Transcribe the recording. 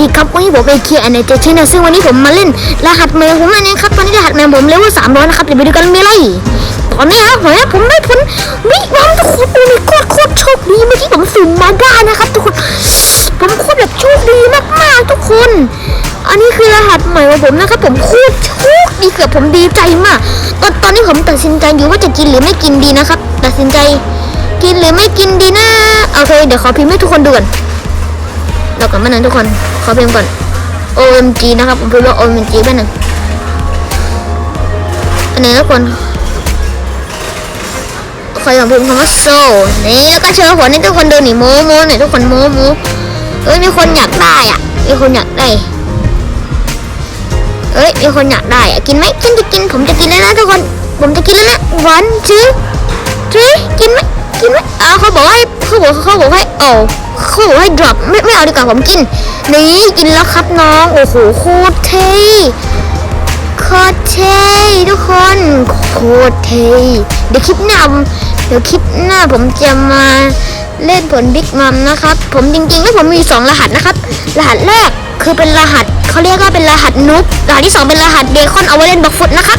ดีครับวันนี้ผมเอเคอันเนเจชนะซึ่งวันนี้ผมมาเล่นรหัสใหม่ของผมอันนี้ครับตอนนี้รหัสใหม่ผมเลเวลสามร้อยนะครับเดี๋ยวไปดูกันมีอะไรตอนนี้ครับผมผมได้ผลวิวัมทุกคนโอ้ยโคตรโคตรโชคดีเมื่อกี้ผมสุ่มมาได้นะครับทุกคนผมโคตรแบบโชคดีมากๆทุกคน อันนี้คือรหัสใหม่ของผมนะครับผมโคตรโชคดีเกือบผมดีใจมากตอนตอนนี้ผมตัดสินใจอยู่ว่าจะกินหรือไม่กินดีนะครับ ตัดสินใจ กินหรือไม่กินดีนะโอเคเดี๋ยวขอพิมพ์ให้ทุกคนดูก่อน เราก่อนมาหนึ่งทุกคน ขอเพิมพ์ก่อน OMG นะครับ ผมพิมพ์ว่า OMG แป๊บหนึงอันนี้ทุกคนคอยากพิมคำว่าโซนี่แล้วก็เชิญผลให้ทุกคนดูนี่โมโมเนี่ยทุกคนโมโมเอ้ยมีคนอยากได้อะมีคนอยากได้เอ้ยมีคนอยากได้อะกินไหมกินจะกินผมจะกินแล้วนะทุกคน ผมจะกินแล้วนะวันจื้อจื้อกินไหม กินไหมอ่าเขาบอกให้เขาบอกเขาบอกให้เอาเขาบอกให้ drop ไม่ไม่เอาดีกว่าผมกิน นี่กินแล้วครับน้อง โอ้โหโคตรเท่โคตรเท่ทุกคนโคตรเท่เดี๋ยวคลิปหน้าผมเดี๋ยวคลิปหน้าผมจะมาเล่นผลบิ๊กมัมนะครับ ผมจริงๆแล้วผมมีสองรหัสนะครับ รหัสแรกคือเป็นรหัสเขาเรียกว่าเป็นรหัสนุ๊กรหัสที่สองเป็นรหัสเบคอนเอาไว้เล่นบักฟุตนะครับ